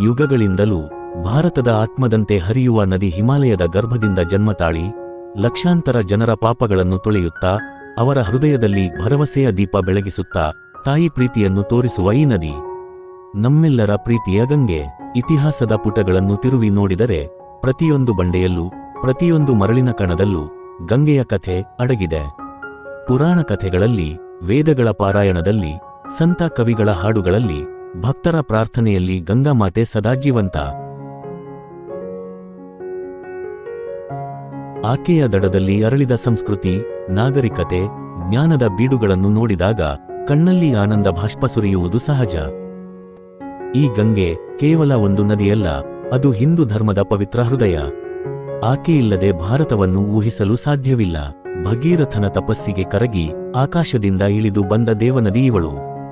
ಯುಗಗಳಿಂದಲೂ ಭಾರತದ ಆತ್ಮದಂತೆ ಹರಿಯುವ ನದಿ ಹಿಮಾಲಯದ ಗರ್ಭದಿಂದ ಜನ್ಮತಾಳಿ, ಲಕ್ಷಾಂತರ ಜನರ ಪಾಪಗಳನ್ನು ತೊಳೆಯುತ್ತಾ, ಅವರ ಹೃದಯದಲ್ಲಿ ಭರವಸೆಯ ದೀಪ ಬೆಳಗಿಸುತ್ತಾ ತಾಯಿ ಪ್ರೀತಿಯನ್ನು ತೋರಿಸುವ ಈ ನದಿ. ನಮ್ಮೆಲ್ಲರ ಪ್ರೀತಿಯ ಗಂಗೆ. ಇತಿಹಾಸದ ಪುಟಗಳನ್ನು ತಿರುವಿ ನೋಡಿದರೆ ಪ್ರತಿಯೊಂದು ಬಂಡೆಯಲ್ಲೂ, ಪ್ರತಿಯೊಂದು ಮರಳಿನ ಕಣದಲ್ಲೂ ಗಂಗೆಯ ಕಥೆ ಅಡಗಿದೆ. ಪುರಾಣ ಕಥೆಗಳಲ್ಲಿ, ವೇದಗಳ ಪಾರಾಯಣದಲ್ಲಿ, ಸಂತ ಕವಿಗಳ ಹಾಡುಗಳಲ್ಲಿ ಭಕ್ತರ ಪ್ರಾರ್ಥನೆಯಲ್ಲಿ ಗಂಗಾಮಾತೆ ಸದಾ ಜೀವಂತ. ಆಕೆಯ ದಡದಲ್ಲಿ ಅರಳಿದ ಸಂಸ್ಕೃತಿ, ನಾಗರಿಕತೆ, ಜ್ಞಾನದ ಬೀಡುಗಳನ್ನು ನೋಡಿದಾಗ ಕಣ್ಣಲ್ಲಿ ಆನಂದ ಭಾಷ್ಪ ಸುರಿಯುವುದು ಸಹಜ. ಈ ಗಂಗೆ ಕೇವಲ ಒಂದು ನದಿಯಲ್ಲ, ಅದು ಹಿಂದೂ ಧರ್ಮದ ಪವಿತ್ರ ಹೃದಯ. ಆಕೆಯಿಲ್ಲದೆ ಭಾರತವನ್ನು ಊಹಿಸಲು ಸಾಧ್ಯವಿಲ್ಲ. ಭಗೀರಥನ ತಪಸ್ಸಿಗೆ ಕರಗಿ ಆಕಾಶದಿಂದ ಇಳಿದು ಬಂದ ದೇವನದಿ ಇವಳು.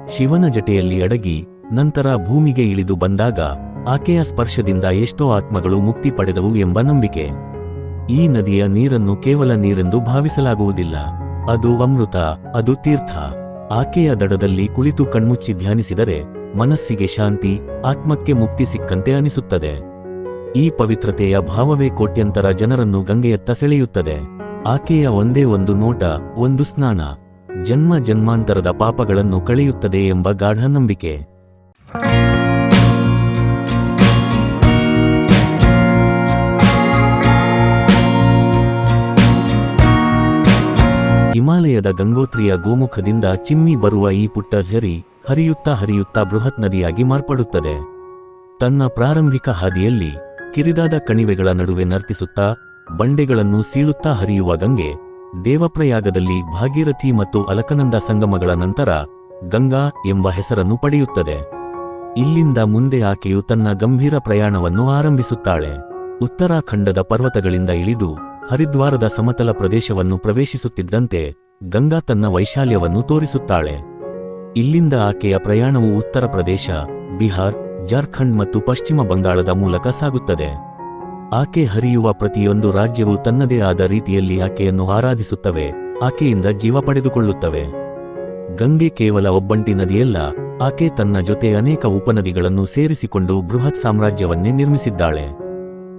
ಶಿವನ ಜಟೆಯಲ್ಲಿ ಅಡಗಿ ನಂತರ ಭೂಮಿಗೆ ಇಳಿದು ಬಂದಾಗ ಆಕೆಯ ಸ್ಪರ್ಶದಿಂದ ಎಷ್ಟೋ ಆತ್ಮಗಳು ಮುಕ್ತಿ ಪಡೆದವು ಎಂಬ ನಂಬಿಕೆ. ಈ ನದಿಯ ನೀರನ್ನು ಕೇವಲ ನೀರೆಂದು ಭಾವಿಸಲಾಗುವುದಿಲ್ಲ. ಅದು ಅಮೃತ, ಅದು ತೀರ್ಥ. ಆಕೆಯ ದಡದಲ್ಲಿ ಕುಳಿತು ಕಣ್ಮುಚ್ಚಿ ಧ್ಯಾನಿಸಿದರೆ ಮನಸ್ಸಿಗೆ ಶಾಂತಿ, ಆತ್ಮಕ್ಕೆ ಮುಕ್ತಿ ಸಿಕ್ಕಂತೆ ಅನಿಸುತ್ತದೆ. ಈ ಪವಿತ್ರತೆಯ ಭಾವವೇ ಕೋಟ್ಯಂತರ ಜನರನ್ನು ಗಂಗೆಯತ್ತ ಸೆಳೆಯುತ್ತದೆ. ಆಕೆಯ ಒಂದೇ ಒಂದು ನೋಟ, ಒಂದು ಸ್ನಾನ. ಜನ್ಮ ಜನ್ಮಾಂತರದ ಪಾಪಗಳನ್ನು ಕಳೆಯುತ್ತದೆ ಎಂಬ ಗಾಢ ನಂಬಿಕೆ ಹಿಮಾಲಯದ ಗಂಗೋತ್ರಿಯ ಗೋಮುಖದಿಂದ ಚಿಮ್ಮಿ ಬರುವ ಈ ಪುಟ್ಟ ಝರಿ ಹರಿಯುತ್ತಾ ಹರಿಯುತ್ತಾ ಬೃಹತ್ ನದಿಯಾಗಿ ಮಾರ್ಪಡುತ್ತದೆ. ತನ್ನ ಪ್ರಾರಂಭಿಕ ಹಾದಿಯಲ್ಲಿ ಕಿರಿದಾದ ಕಣಿವೆಗಳ ನಡುವೆ ನರ್ತಿಸುತ್ತಾ ಬಂಡೆಗಳನ್ನು ಸೀಳುತ್ತಾ ಹರಿಯುವ ಗಂಗೆ, ದೇವಪ್ರಯಾಗದಲ್ಲಿ ಭಾಗೀರಥಿ ಮತ್ತು ಅಲಕನಂದ ಸಂಗಮಗಳ ನಂತರ ಗಂಗಾ ಎಂಬ ಹೆಸರನ್ನು ಪಡೆಯುತ್ತದೆ. ಇಲ್ಲಿಂದ ಮುಂದೆ ಆಕೆಯು ತನ್ನ ಗಂಭೀರ ಪ್ರಯಾಣವನ್ನು ಆರಂಭಿಸುತ್ತಾಳೆ. ಉತ್ತರಾಖಂಡದ ಪರ್ವತಗಳಿಂದ ಇಳಿದು ಹರಿದ್ವಾರದ ಸಮತಲ ಪ್ರದೇಶವನ್ನು ಪ್ರವೇಶಿಸುತ್ತಿದ್ದಂತೆ ಗಂಗಾ ತನ್ನ ವೈಶಾಲ್ಯವನ್ನು ತೋರಿಸುತ್ತಾಳೆ. ಇಲ್ಲಿಂದ ಆಕೆಯ ಪ್ರಯಾಣವು ಉತ್ತರ ಪ್ರದೇಶ, ಬಿಹಾರ್, ಜಾರ್ಖಂಡ್ ಮತ್ತು ಪಶ್ಚಿಮ ಬಂಗಾಳದ ಮೂಲಕ ಸಾಗುತ್ತದೆ. ಆಕೆ ಹರಿಯುವ ಪ್ರತಿಯೊಂದು ರಾಜ್ಯವು ತನ್ನದೇ ಆದ ರೀತಿಯಲ್ಲಿ ಆಕೆಯನ್ನು ಆರಾಧಿಸುತ್ತವೆ, ಆಕೆಯಿಂದ ಜೀವ ಪಡೆದುಕೊಳ್ಳುತ್ತವೆ. ಗಂಗೆ ಕೇವಲ ಒಬ್ಬಂಟಿ ನದಿಯಲ್ಲ, ಆಕೆ ತನ್ನ ಜೊತೆ ಅನೇಕ ಉಪನದಿಗಳನ್ನು ಸೇರಿಸಿಕೊಂಡು ಬೃಹತ್ ಸಾಮ್ರಾಜ್ಯವನ್ನೇ ನಿರ್ಮಿಸಿದ್ದಾಳೆ.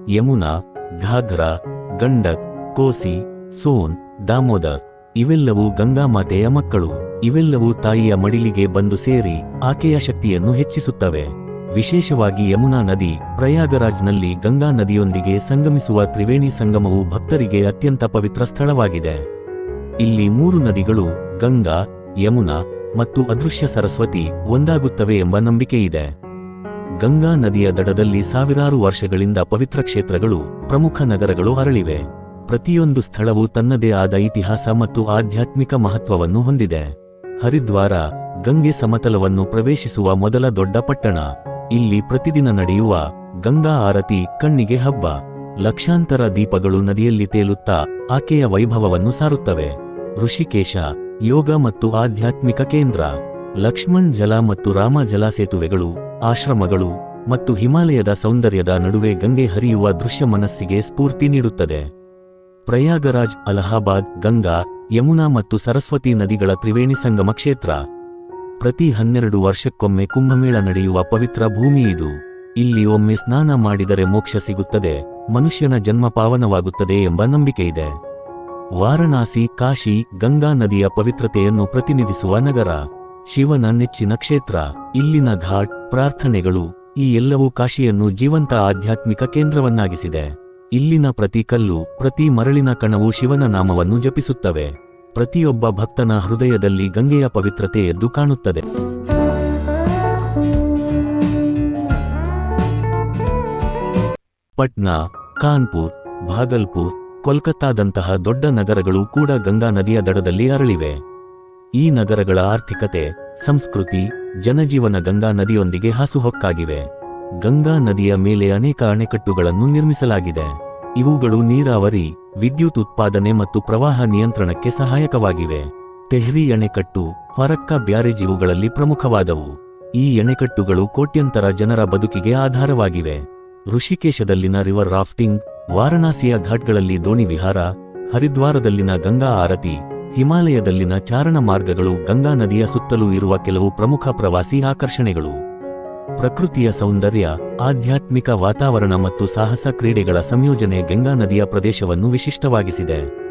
ಯಮುನಾ, ಘಾಘ್ರಾ, ಗಂಡಕ್, ಕೋಸಿ, ಸೋನ್, ದಾಮೋದರ್ ಇವೆಲ್ಲವೂ ಗಂಗಾಮಾತೆಯ ಮಕ್ಕಳು. ಇವೆಲ್ಲವೂ ತಾಯಿಯ ಮಡಿಲಿಗೆ ಬಂದು ಸೇರಿ ಆಕೆಯ ಶಕ್ತಿಯನ್ನು ಹೆಚ್ಚಿಸುತ್ತವೆ. ವಿಶೇಷವಾಗಿ ಯಮುನಾ ನದಿ, ಪ್ರಯಾಗರಾಜ್ನಲ್ಲಿ ಗಂಗಾ ನದಿಯೊಂದಿಗೆ ಸಂಗಮಿಸುವ ತ್ರಿವೇಣಿ ಸಂಗಮವು ಭಕ್ತರಿಗೆ ಅತ್ಯಂತ ಪವಿತ್ರ ಸ್ಥಳವಾಗಿದೆ. ಇಲ್ಲಿ ಮೂರು ನದಿಗಳು, ಗಂಗಾ, ಯಮುನಾ ಮತ್ತು ಅದೃಶ್ಯ ಸರಸ್ವತಿ ಒಂದಾಗುತ್ತವೆ ಎಂಬ ನಂಬಿಕೆಯಿದೆ. ಗಂಗಾ ನದಿಯ ದಡದಲ್ಲಿ ಸಾವಿರಾರು ವರ್ಷಗಳಿಂದ ಪವಿತ್ರ ಕ್ಷೇತ್ರಗಳು ಪ್ರಮುಖ ನಗರಗಳು ಅರಳಿವೆ. ಪ್ರತಿಯೊಂದು ಸ್ಥಳವು ತನ್ನದೇ ಆದ ಇತಿಹಾಸ ಮತ್ತು ಆಧ್ಯಾತ್ಮಿಕ ಮಹತ್ವವನ್ನು ಹೊಂದಿದೆ. ಹರಿದ್ವಾರ, ಗಂಗೆ ಸಮತಲವನ್ನು ಪ್ರವೇಶಿಸುವ ಮೊದಲ ದೊಡ್ಡ ಪಟ್ಟಣ. ಇಲ್ಲಿ ಪ್ರತಿದಿನ ನಡೆಯುವ ಗಂಗಾ ಆರತಿ, ಕಣ್ಣಿಗೆ ಹಬ್ಬ. ಲಕ್ಷಾಂತರ ದೀಪಗಳು ನದಿಯಲ್ಲಿ ತೇಲುತ್ತಾ ಆಕೆಯ ವೈಭವವನ್ನು ಸಾರುತ್ತವೆ. ಋಷಿಕೇಶ, ಯೋಗ ಮತ್ತು ಆಧ್ಯಾತ್ಮಿಕ ಕೇಂದ್ರ. ಲಕ್ಷ್ಮಣ್ ಜಲ ಮತ್ತು ರಾಮ ಜಲ ಸೇತುವೆಗಳು, ಆಶ್ರಮಗಳು ಮತ್ತು ಹಿಮಾಲಯದ ಸೌಂದರ್ಯದ ನಡುವೆ ಗಂಗೆ ಹರಿಯುವ ದೃಶ್ಯ ಮನಸ್ಸಿಗೆ ಸ್ಫೂರ್ತಿ ನೀಡುತ್ತದೆ. ಪ್ರಯಾಗರಾಜ್, ಅಲಹಾಬಾದ್, ಗಂಗಾ, ಯಮುನಾ ಮತ್ತು ಸರಸ್ವತಿ ನದಿಗಳ ತ್ರಿವೇಣಿ ಸಂಗಮ ಕ್ಷೇತ್ರ. ಪ್ರತಿ ಹನ್ನೆರಡು ವರ್ಷಕ್ಕೊಮ್ಮೆ ಕುಂಭಮೇಳ ನಡೆಯುವ ಪವಿತ್ರ ಭೂಮಿ ಇದು. ಇಲ್ಲಿ ಒಮ್ಮೆ ಸ್ನಾನ ಮಾಡಿದರೆ ಮೋಕ್ಷ ಸಿಗುತ್ತದೆ, ಮನುಷ್ಯನ ಜನ್ಮ ಪಾವನವಾಗುತ್ತದೆ ಎಂಬ ನಂಬಿಕೆಯಿದೆ ವಾರಣಾಸಿ, ಕಾಶಿ, ಗಂಗಾ ನದಿಯ ಪವಿತ್ರತೆಯನ್ನು ಪ್ರತಿನಿಧಿಸುವ ನಗರ. ಶಿವನ ನೆಚ್ಚಿನ ಕ್ಷೇತ್ರ, ಇಲ್ಲಿನ ಘಾಟ್, ಪ್ರಾರ್ಥನೆಗಳು, ಈ ಎಲ್ಲವೂ ಕಾಶಿಯನ್ನು ಜೀವಂತ ಆಧ್ಯಾತ್ಮಿಕ ಕೇಂದ್ರವನ್ನಾಗಿಸಿದೆ. ಇಲ್ಲಿನ ಪ್ರತಿ ಕಲ್ಲು, ಪ್ರತಿ ಮರಳಿನ ಕಣವು ಶಿವನ ನಾಮವನ್ನು ಜಪಿಸುತ್ತವೆ. ಪ್ರತಿಯೊಬ್ಬ ಭಕ್ತನ ಹೃದಯದಲ್ಲಿ ಗಂಗೆಯ ಪವಿತ್ರತೆ ಎದ್ದು ಕಾಣುತ್ತದೆ. ಪಟ್ನಾ, ಕಾನ್ಪುರ್, ಭಾಗಲ್ಪುರ್, ಕೋಲ್ಕತ್ತಾದಂತಹ ದೊಡ್ಡ ನಗರಗಳು ಕೂಡ ಗಂಗಾ ನದಿಯ ದಡದಲ್ಲಿ ಅರಳಿವೆ. ಈ ನಗರಗಳ ಆರ್ಥಿಕತೆ, ಸಂಸ್ಕೃತಿ, ಜನಜೀವನ ಗಂಗಾ ನದಿಯೊಂದಿಗೆ ಹಾಸುಹೊಕ್ಕಾಗಿವೆ. ಗಂಗಾ ನದಿಯ ಮೇಲೆ ಅನೇಕ ಅಣೆಕಟ್ಟುಗಳನ್ನು ನಿರ್ಮಿಸಲಾಗಿದೆ. ಇವುಗಳು ನೀರಾವರಿ, ವಿದ್ಯುತ್ ಉತ್ಪಾದನೆ ಮತ್ತು ಪ್ರವಾಹ ನಿಯಂತ್ರಣಕ್ಕೆ ಸಹಾಯಕವಾಗಿವೆ. ತೆಹ್ರಿ ಅಣೆಕಟ್ಟು, ಫರಕ್ಕ ಬ್ಯಾರೇಜ್ ಇವುಗಳಲ್ಲಿ ಪ್ರಮುಖವಾದವು. ಈ ಅಣೆಕಟ್ಟುಗಳು ಕೋಟ್ಯಂತರ ಜನರ ಬದುಕಿಗೆ ಆಧಾರವಾಗಿವೆ. ಋಷಿಕೇಶದಲ್ಲಿನ ರಿವರ್ ರಾಫ್ಟಿಂಗ್, ವಾರಣಾಸಿಯ ಘಾಟ್ಗಳಲ್ಲಿ ದೋಣಿ ವಿಹಾರ, ಹರಿದ್ವಾರದಲ್ಲಿನ ಗಂಗಾ ಆರತಿ, ಹಿಮಾಲಯದಲ್ಲಿನ ಚಾರಣ ಮಾರ್ಗಗಳು ಗಂಗಾ ನದಿಯ ಸುತ್ತಲೂ ಇರುವ ಕೆಲವು ಪ್ರಮುಖ ಪ್ರವಾಸಿ ಆಕರ್ಷಣೆಗಳು. ಪ್ರಕೃತಿಯ ಸೌಂದರ್ಯ, ಆಧ್ಯಾತ್ಮಿಕ ವಾತಾವರಣ ಮತ್ತು ಸಾಹಸ ಕ್ರೀಡೆಗಳ ಸಂಯೋಜನೆ ಗಂಗಾ ನದಿಯ ಪ್ರದೇಶವನ್ನು ವಿಶಿಷ್ಟವಾಗಿಸಿದೆ.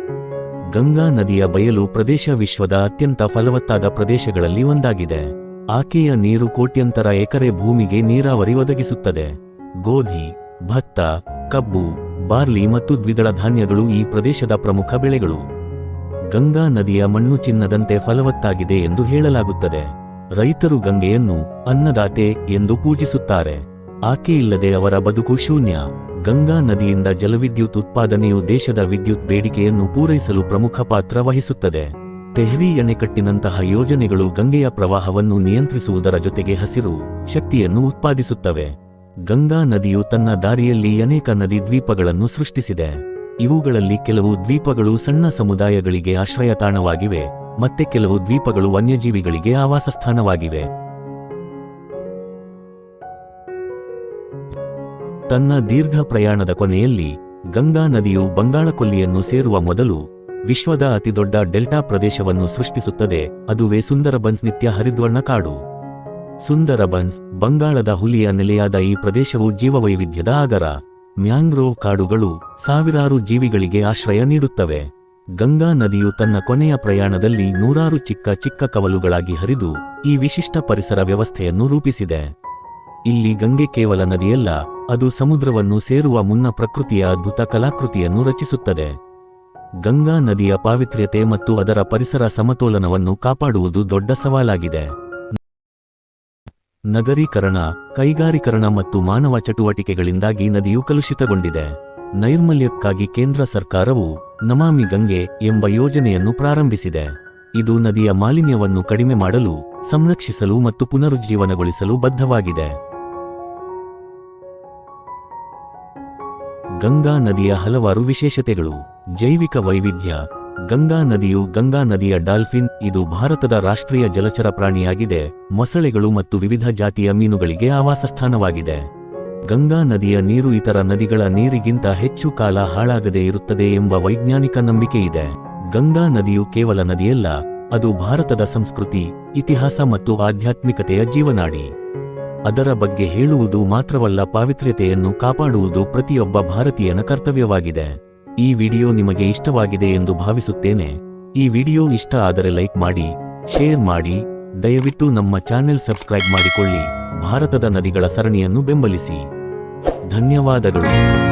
ಗಂಗಾ ನದಿಯ ಬಯಲು ಪ್ರದೇಶ ವಿಶ್ವದ ಅತ್ಯಂತ ಫಲವತ್ತಾದ ಪ್ರದೇಶಗಳಲ್ಲಿ ಒಂದಾಗಿದೆ. ಆಕೆಯ ನೀರು ಕೋಟ್ಯಂತರ ಎಕರೆ ಭೂಮಿಗೆ ನೀರಾವರಿ ಒದಗಿಸುತ್ತದೆ. ಗೋಧಿ, ಭತ್ತ, ಕಬ್ಬು, ಬಾರ್ಲಿ ಮತ್ತು ದ್ವಿದಳ ಧಾನ್ಯಗಳು ಈ ಪ್ರದೇಶದ ಪ್ರಮುಖ ಬೆಳೆಗಳು. ಗಂಗಾ ನದಿಯ ಮಣ್ಣು ಚಿನ್ನದಂತೆ ಫಲವತ್ತಾಗಿದೆ ಎಂದು ಹೇಳಲಾಗುತ್ತದೆ. ರೈತರು ಗಂಗೆಯನ್ನು ಅನ್ನದಾತೆ ಎಂದು ಪೂಜಿಸುತ್ತಾರೆ. ಆಕೆ ಇಲ್ಲದೆ ಅವರ ಬದುಕು ಶೂನ್ಯ. ಗಂಗಾ ನದಿಯಿಂದ ಜಲವಿದ್ಯುತ್ ಉತ್ಪಾದನೆಯು ದೇಶದ ವಿದ್ಯುತ್ ಬೇಡಿಕೆಯನ್ನು ಪೂರೈಸಲು ಪ್ರಮುಖ ಪಾತ್ರ ವಹಿಸುತ್ತದೆ. ತೆಹ್ರಿ ಎಣೆಕಟ್ಟಿನಂತಹ ಯೋಜನೆಗಳು ಗಂಗೆಯ ಪ್ರವಾಹವನ್ನು ನಿಯಂತ್ರಿಸುವುದರ ಜೊತೆಗೆ ಹಸಿರು ಶಕ್ತಿಯನ್ನು ಉತ್ಪಾದಿಸುತ್ತವೆ. ಗಂಗಾ ನದಿಯು ತನ್ನ ದಾರಿಯಲ್ಲಿ ಅನೇಕ ನದಿ ದ್ವೀಪಗಳನ್ನು ಸೃಷ್ಟಿಸಿದೆ. ಇವುಗಳಲ್ಲಿ ಕೆಲವು ದ್ವೀಪಗಳು ಸಣ್ಣ ಸಮುದಾಯಗಳಿಗೆ ಆಶ್ರಯ ತಾಣವಾಗಿವೆ ಮತ್ತೆ ಕೆಲವು ದ್ವೀಪಗಳು ವನ್ಯಜೀವಿಗಳಿಗೆ ಆವಾಸಸ್ಥಾನವಾಗಿವೆ. ತನ್ನ ದೀರ್ಘ ಪ್ರಯಾಣದ ಕೊನೆಯಲ್ಲಿ ಗಂಗಾ ನದಿಯು ಬಂಗಾಳಕೊಲ್ಲಿಯನ್ನು ಸೇರುವ ಮೊದಲು ವಿಶ್ವದ ಅತಿದೊಡ್ಡ ಡೆಲ್ಟಾ ಪ್ರದೇಶವನ್ನು ಸೃಷ್ಟಿಸುತ್ತದೆ. ಅದುವೇ ಸುಂದರಬನ್ಸ್ ನಿತ್ಯ ಹರಿದ್ವರ್ಣ ಕಾಡು. ಸುಂದರಬನ್ಸ್ ಬಂಗಾಳದ ಹುಲಿಯ ನೆಲೆಯಾದ ಈ ಪ್ರದೇಶವು ಜೀವವೈವಿಧ್ಯದ ಆಗರ. ಮ್ಯಾಂಗ್ರೋವ್ ಕಾಡುಗಳು ಸಾವಿರಾರು ಜೀವಿಗಳಿಗೆ ಆಶ್ರಯ ನೀಡುತ್ತವೆ. ಗಂಗಾ ನದಿಯು ತನ್ನ ಕೊನೆಯ ಪ್ರಯಾಣದಲ್ಲಿ ನೂರಾರು ಚಿಕ್ಕ ಚಿಕ್ಕ ಕವಲುಗಳಾಗಿ ಹರಿದು ಈ ವಿಶಿಷ್ಟ ಪರಿಸರ ವ್ಯವಸ್ಥೆಯನ್ನು ರೂಪಿಸಿದೆ. ಇಲ್ಲಿ ಗಂಗೆ ಕೇವಲ ನದಿಯಲ್ಲ, ಅದು ಸಮುದ್ರವನ್ನು ಸೇರುವ ಮುನ್ನ ಪ್ರಕೃತಿಯ ಅದ್ಭುತ ಕಲಾಕೃತಿಯನ್ನು ರಚಿಸುತ್ತದೆ. ಗಂಗಾ ನದಿಯ ಪಾವಿತ್ರ್ಯತೆ ಮತ್ತು ಅದರ ಪರಿಸರ ಸಮತೋಲನವನ್ನು ಕಾಪಾಡುವುದು ದೊಡ್ಡ ಸವಾಲಾಗಿದೆ. ನಗರೀಕರಣ, ಕೈಗಾರೀಕರಣ ಮತ್ತು ಮಾನವ ಚಟುವಟಿಕೆಗಳಿಂದಾಗಿ ನದಿಯು ಕಲುಷಿತಗೊಂಡಿದೆ. ನೈರ್ಮಲ್ಯಕ್ಕಾಗಿ ಕೇಂದ್ರ ಸರ್ಕಾರವು ನಮಾಮಿ ಗಂಗೆ ಎಂಬ ಯೋಜನೆಯನ್ನು ಪ್ರಾರಂಭಿಸಿದೆ. ಇದು ನದಿಯ ಮಾಲಿನ್ಯವನ್ನು ಕಡಿಮೆ ಮಾಡಲು, ಸಂರಕ್ಷಿಸಲು ಮತ್ತು ಪುನರುಜ್ಜೀವನಗೊಳಿಸಲು ಬದ್ಧವಾಗಿದೆ. ಗಂಗಾ ನದಿಯ ಹಲವಾರು ವಿಶೇಷತೆಗಳು. ಜೈವಿಕ ವೈವಿಧ್ಯ. ಗಂಗಾ ನದಿಯು ಗಂಗಾ ನದಿಯ ಡಾಲ್ಫಿನ್, ಇದು ಭಾರತದ ರಾಷ್ಟ್ರೀಯ ಜಲಚರ ಪ್ರಾಣಿಯಾಗಿದೆ. ಮೊಸಳೆಗಳು ಮತ್ತು ವಿವಿಧ ಜಾತಿಯ ಮೀನುಗಳಿಗೆ ಆವಾಸಸ್ಥಾನವಾಗಿದೆ. ಗಂಗಾ ನದಿಯ ನೀರು ಇತರ ನದಿಗಳ ನೀರಿಗಿಂತ ಹೆಚ್ಚು ಕಾಲ ಹಾಳಾಗದೇ ಇರುತ್ತದೆ ಎಂಬ ವೈಜ್ಞಾನಿಕ ನಂಬಿಕೆಯಿದೆ. ಗಂಗಾ ನದಿಯು ಕೇವಲ ನದಿಯಲ್ಲ, ಅದು ಭಾರತದ ಸಂಸ್ಕೃತಿ, ಇತಿಹಾಸ ಮತ್ತು ಆಧ್ಯಾತ್ಮಿಕತೆಯ ಜೀವನಾಡಿ. ಅದರ ಬಗ್ಗೆ ಹೇಳುವುದು ಮಾತ್ರವಲ್ಲ, ಪಾವಿತ್ರ್ಯತೆಯನ್ನು ಕಾಪಾಡುವುದು ಪ್ರತಿಯೊಬ್ಬ ಭಾರತೀಯನ ಕರ್ತವ್ಯವಾಗಿದೆ. ಈ ವಿಡಿಯೋ ನಿಮಗೆ ಇಷ್ಟವಾಗಿದೆ ಎಂದು ಭಾವಿಸುತ್ತೇನೆ. ಈ ವಿಡಿಯೋ ಇಷ್ಟ ಆದರೆ ಲೈಕ್ ಮಾಡಿ, ಶೇರ್ ಮಾಡಿ, ದಯವಿಟ್ಟು ನಮ್ಮ ಚಾನೆಲ್ ಸಬ್ಸ್ಕ್ರೈಬ್ ಮಾಡಿಕೊಳ್ಳಿ. ಭಾರತದ ನದಿಗಳ ಸರಣಿಯನ್ನು ಬೆಂಬಲಿಸಿ. ಧನ್ಯವಾದಗಳು.